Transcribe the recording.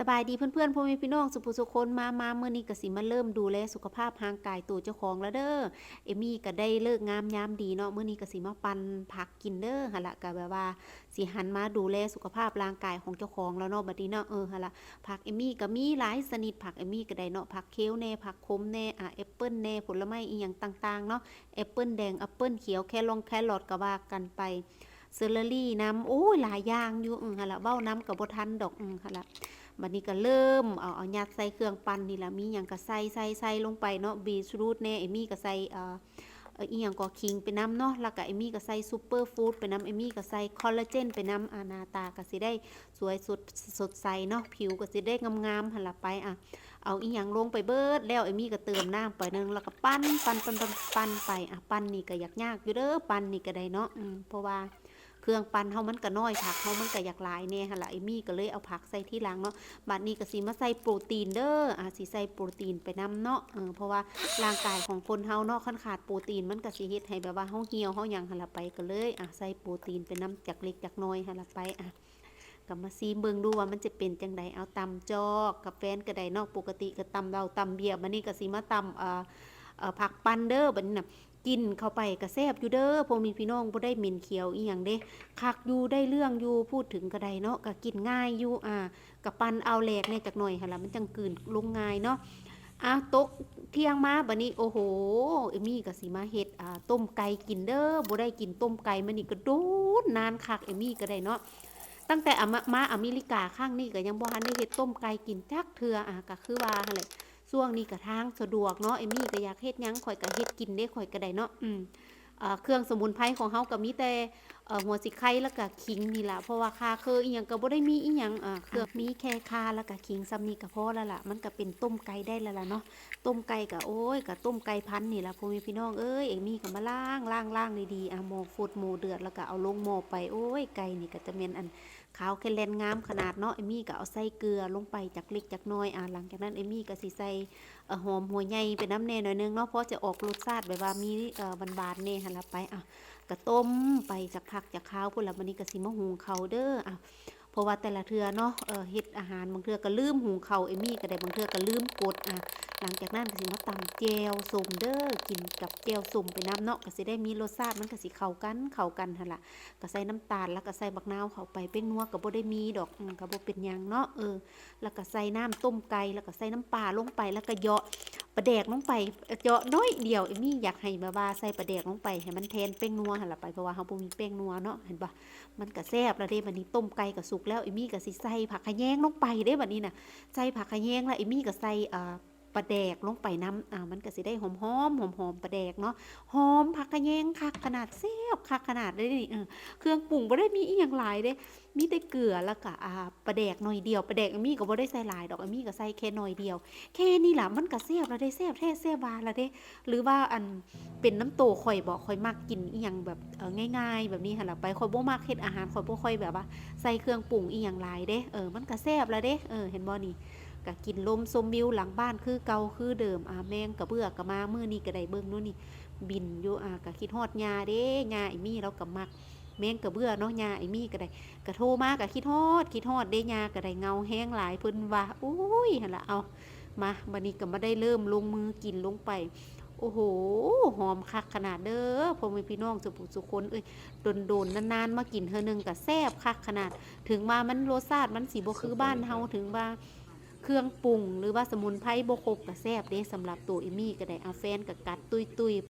สบายดีเพื่อนๆพ่อแม่พี่น้องสุภุสุคนมามาเมื่อนี้ก็สิมาเริ่มดูแลสุขภาพร่างกายตัวเจ้าของแล้วเด้อเอมี่ก็ได้เลิกงามยามดีเนาะเมื่อนี้ก็สิมาปันผักกินเด้อหั่นละก็แบบว่าสิหันมาดูแลสุขภาพร่างกายของเจ้าของแล้วเนาะบัดนี้เนาะเออหั่นละผักเอมี่ก็มีหลายชนิดผักเอมี่ก็ได้เนาะผักเคี้ยวแน่ผักขมแน่อะแอปเปิ้ลแน่ผลไม้อีหยังต่างๆเนาะแอปเปิ้ลแดงแอปเปิ้ลเขียวแครองแครอทก็ว่ากันไปเซอร์รี่น้ำโอ้ยหลายอย่างอยู่อือหั่นละเบ้าน้ำกับบทันดอกอือหั่นละ บัดนี้ก็เริ่มเอาเอายัดใส่เครื่องปั่นนี่ละมีหยังก็ใส่ใส่ใส่ลงไปเนาะบีทรูทแน่เอมี่ก็ใส่เอ่ออีหยังก็คิงไปน้ำเนาะแล้วก็เอมี่ก็ใส่ซูเปอร์ฟู้ดไปน้ำเอมี่ก็ใส่คอลลาเจนไปน้ำอานาตาก็สิได้สวยสดสดใสเนาะผิวก็สิได้งามๆหันละไปอะเอาอีหยังลงไปเบิดแล้วเอมี่ก็เติมน้ำไปนึงแล้วก็ปั้นปั้นปั้นปั้นปั้นไปอะปั้นนี่ก็อยากยากอยู่เด้อปั้นนี่ก็ได้เนาะอืมเพราะว่า เครื่องปั่นเฮามันก็น้อยผักเฮามันก็อยากหลายแน่หั่นล่ะเอมี่ก็เลยเอาผักใส่ที่หลังเนาะบัดนี้ก็สิมาใส่โปรตีนเด้ออ่าสิใส่โปรตีนไปนํเนาะเออเพราะว่าร่างกายของคนเฮาเนาะคันขาดโปรตีนมันก็สิเฮ็ดให้แบบว่าเฮาเหี่ยวเฮาหยังหั่นล่ะไปก็เลยอะใส่โปรตีนไปนํจากเล็กจากน้อยหั่นล่ะไปอะก็มาซีเบิ่งดูว่ามันจะเป็นจังไดเอาตำจอกกับแฟนก็ได้เนาะปกติก็ตำเราตำเบียร์บัดนี้ก็สิมาตำเอ่อเอ่อผักปันเด้อบัดนี้นะกินเข้าไปก็แซบอยู่เด้อพอมีพี่น้องบ่ได้เหม็นเขียวอีหยังเด้คักอยู่ได้เรื่องอยู่พูดถึงก็ไดเนาะก็กินง่ายอยู่อ่ากับปันเอาแหลกเนี่ยจากหน่อยหั่นล่ะมันจังกืนลงง่ายเนาะอะตกเที่ยงมาบัดนี้โอ้โหเอมี่ก็สิมาเฮ็ดอ่าต้มไก่กินเด้อบ่ได้กินต้มไก่มานี่ก็โดนนานคักเอมี่ก็ได้เนาะตั้งแต่อมามาอเมริกาข้างนี้ก็ยังบ่ทันได้เฮ็ดต้มไก่กินจักเทื่ออะก็คือว่าหั่นแหละ ช่วงนี้กระทางสะดวกเนาะเอมี่ก็อยากเฮ็ดยังข่อยก็เฮ็ดกินได้ข่อยก็ได้เนาะอืมเครื่องสมุนไพรของเฮาก็มีแต่ หัวสิไข่แล้วก็ขิงนี่ละเพราะว่าคาเคออีหยังก็บ่ได้มีอีหยังอ่าเครื่องมีแค่คาแล้วก็ขิงซ้ำนี่ก็พอแล้วล่ะ มันก็เป็นต้มไก่ได้แล้วล่ะเนาะต้มไก่ก็โอ้ยก็ต้มไก่พันนี่ล่ะพ่อแม่พี่น้องเอ้ยเอ็มีก็มาล้างล้างล้างดีๆอะหม้อฟูดหม้อเดือดแล้วก็เอาลงหม้อไปโอ้ยไก่นี่ก็จะเป็นอันขาวแค่แลนงามขนาดเนาะเอมี่ก็เอาใส่เกลือลงไปจากเล็กจากน้อยอะหลังจากนั้นเอมี่ก็สิใส่หอมหัวใหญ่เป็นน้ำแน่หน่อยนึงเนาะเพราะจะออกรสชาติแบบว่ามีเอ่อบานๆแน่หันละไปอะ ก็ต้มไปจากผักจากข้าวพุ่นละมันนี้ก็สิมาหุงเขาเด้ออะเพราะว่าแต่ละเทือเนาะเออเฮ็ดอาหารบางเทือก็ลืมหุงเขาเอมี่ก็ได้บางเทือก็ลืมกดอะหลังจากนั้นก็สิมาตำแจวส้มเด้อกินกับแจวส้มไปน้ำเนาะก็สิได้มีรสชาติมันก็สิเข้ากันเข้ากันหั่นล่ะก็ใส่น้ำตาลแล้วก็ใส่บักนาวเข้าไปเป็นนัวก็บ่ได้มีดอกก็บ่เป็นหยังเนาะเออแล้วก็ใส่น้ำต้มไก่แล้วก็ใส่น้ำปลาลงไปแล้วก็เหยาะ ปลาแดกลงไปเจาะน้อยเดียวเอมี่อยากให้แบบว่าใส่ปลาแดกลงไปให้มันแทนแป้งนัวหันละไปเพราะว่าเฮาบ่มีแป้งนัวเนาะเห็นปะมันก็แซ่บแล้วเด้บัดนี้ต้มไก่ก็สุกแล้วเอมี่ก็สิใส่ผักขะแยงลงไปเด้บัดนี้น่ะใส่ผักขะแยงแล้วเอมี่ก็ใส่อ่า ปลาแดกลงไปน้ำอ่ามันก็สิได้หอมหอมหอมหอมปลาแดกเนาะหอมผักขะแยงคักขนาดแซ่บคักขนาดได้นี่เออเครื่องปรุงบ่ได้มีอีหยังหลายเด้ มีแต่เกลือแล้วก็อ่าปลาแดกหน่อยเดียวปลาแดกอมี่ก็บ่ได้ใส่หลายดอกอมี่ก็ใส่แค่หน่อยเดียว แค่นี้ล่ะมันก็แซ่บแล้วได้แซ่บแท้แซ่บหวานแล้วเด้ หรือว่าอันเป็นน้ำโตข่อยบอกข่อยมักกินอีหยังแบบเออง่าย ๆ แบบนี้หั่นล่ะไปข่อยบ่มักเฮ็ดอาหารข่อยบ่ค่อยแบบว่าใส่เครื่องปรุงอีหยังหลายเด้เออมันก็แซ่บแล้วเด้เออเห็นบ่นี่ ก็กินลมชมวิวหลังบ้านคือเก่าคือเดิมอ่าแมงกระเบื้อก็มามือนี้ก็ไดเบิ่งนู่นนี่บินอยู่อ่าก็คิดฮอดยาเด้ยาไอ้มี่เราก็มักแมงกระเบื้อเนาะยาไอ้มี่ก็ได้ก็โทรมาก็คิดฮอดคิดฮอดเด้ยาก็ไดเงาแห้งหลายเพิ่นว่าอุ้ยหั่นละเอามาบันนี้ก็มาได้เริ่มลงมือกินลงไปโอ้โห หอมคักขนาดเด้อพ่อแม่พี่น้องสุภุสุคนเอ้ยโดนโดนนานๆ มากินเธอหนึ่งก็แซ่บคักขนาด ถึงมามันรสชาติมันสีบ่คือบ้านเฮาถึงว่า เครื่องปรุง หรือว่าสมุนไพรบ่ครบก็แซ่บเด้สำหรับตัวเอมี่ก็ได้อาแฟนก็กัดตุยๆ